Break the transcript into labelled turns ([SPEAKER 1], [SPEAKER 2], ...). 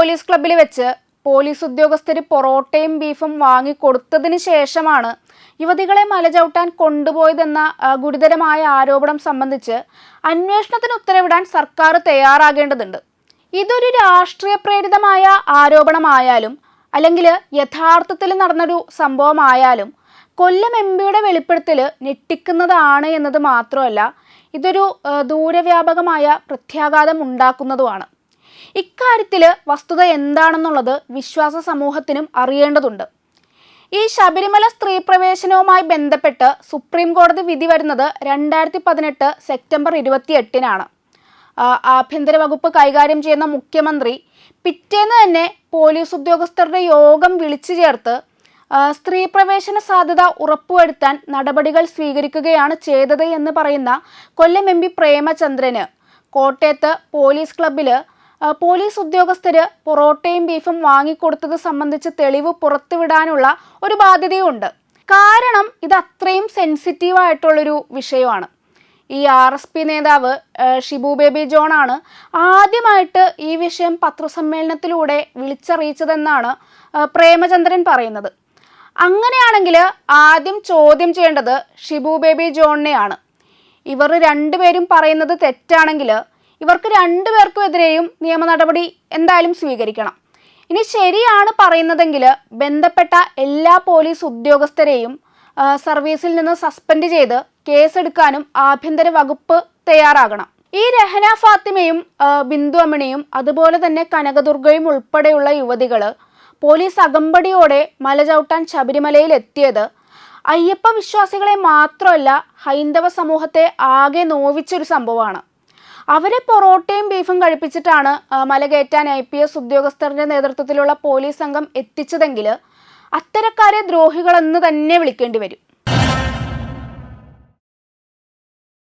[SPEAKER 1] Police ക്ലബ്ബിൽ വെച്ച് police ഉദ്യോഗസ്ഥർ പൊറോട്ടയും ബീഫും വാങ്ങിക്കൊടുത്തതിന് ശേഷമാണ് യുവതികളെ മലചവിട്ടാൻ കൊണ്ടുപോയതെന്ന ഗുരുതരമായ ആരോപണം സംബന്ധിച്ച് അന്വേഷണത്തിന് ഉത്തരവിടാൻ സർക്കാർ തയ്യാറാകേണ്ടതുണ്ട്. ഇതൊരു രാഷ്ട്രീയ പ്രേരിതമായ ആരോപണമായാലും അല്ലെങ്കിൽ യഥാർത്ഥത്തിൽ നടന്നൊരു സംഭവമായാലും കൊല്ലം എം പിയുടെ വെളിപ്പെടുത്തൽ ഞെട്ടിക്കുന്നതാണ് എന്നത് മാത്രമല്ല ഇതൊരു ദൂരവ്യാപകമായ പ്രത്യാഘാതം ഉണ്ടാക്കുന്നതുമാണ്. ഇക്കാര്യത്തിൽ വസ്തുത എന്താണെന്നുള്ളത് വിശ്വാസ സമൂഹത്തിനും അറിയേണ്ടതുണ്ട്. ഈ ശബരിമല സ്ത്രീ പ്രവേശനവുമായി ബന്ധപ്പെട്ട് സുപ്രീം കോടതി വിധി വരുന്നത് രണ്ടായിരത്തി പതിനെട്ട് സെപ്റ്റംബർ ഇരുപത്തി എട്ടിനാണ് ആഭ്യന്തര വകുപ്പ് കൈകാര്യം ചെയ്യുന്ന മുഖ്യമന്ത്രി പിറ്റേന്ന് തന്നെ പോലീസ് ഉദ്യോഗസ്ഥരുടെ യോഗം വിളിച്ചു ചേർത്ത് സ്ത്രീ പ്രവേശന സാധ്യത ഉറപ്പുവരുത്താൻ നടപടികൾ സ്വീകരിക്കുകയാണ് ചെയ്തത് എന്ന് പറയുന്ന കൊല്ലം എം പി പ്രേമചന്ദ്രന് കോട്ടയത്ത് പോലീസ് ക്ലബ്ബിൽ പോലീസ് ഉദ്യോഗസ്ഥര് പൊറോട്ടയും ബീഫും വാങ്ങിക്കൊടുത്തത് സംബന്ധിച്ച് തെളിവ് പുറത്തുവിടാനുള്ള ഒരു ബാധ്യതയുണ്ട് കാരണം ഇത് അത്രയും സെൻസിറ്റീവ് ആയിട്ടുള്ളൊരു വിഷയമാണ്. ഈ ആർ എസ് പി നേതാവ് ഷിബു ബേബി ജോൺ ആണ് ആദ്യമായിട്ട് ഈ വിഷയം പത്രസമ്മേളനത്തിലൂടെ വിളിച്ചറിയിച്ചതെന്നാണ് പ്രേമചന്ദ്രൻ പറയുന്നത്. അങ്ങനെയാണെങ്കിൽ ആദ്യം ചോദ്യം ചെയ്യേണ്ടത് ഷിബു ബേബി ജോണിനെയാണ്. ഇവർ രണ്ടുപേരും പറയുന്നത് തെറ്റാണെങ്കിൽ ഇവർക്ക് രണ്ടുപേർക്കും എതിരെയും നിയമ നടപടി എന്തായാലും സ്വീകരിക്കണം. ഇനി ശരിയാണ് പറയുന്നതെങ്കിൽ ബന്ധപ്പെട്ട എല്ലാ പോലീസ് ഉദ്യോഗസ്ഥരെയും സർവീസിൽ നിന്ന് സസ്പെൻഡ് ചെയ്ത് കേസെടുക്കാനും ആഭ്യന്തര വകുപ്പ് തയ്യാറാകണം. ഈ രഹന ഫാത്തിമയും ബിന്ദു അമ്മിണിയും അതുപോലെ തന്നെ കനകദുർഗയും ഉൾപ്പെടെയുള്ള യുവതികൾ പോലീസ് അകമ്പടിയോടെ മലചവിട്ടാൻ ശബരിമലയിൽ എത്തിയത് അയ്യപ്പ വിശ്വാസികളെ മാത്രമല്ല ഹൈന്ദവ സമൂഹത്തെ ആകെ നോവിച്ചൊരു സംഭവമാണ്. അവരെ പൊറോട്ടയും ബീഫും കഴിപ്പിച്ചിട്ടാണ് മലകയറ്റാൻ മല കയറ്റാൻ ഐ പി എസ് ഉദ്യോഗസ്ഥരുടെ നേതൃത്വത്തിലുള്ള പോലീസ് സംഘം എത്തിച്ചതെങ്കിൽ അത്തരക്കാരെ ദ്രോഹികളെന്ന് തന്നെ വിളിക്കേണ്ടി വരും.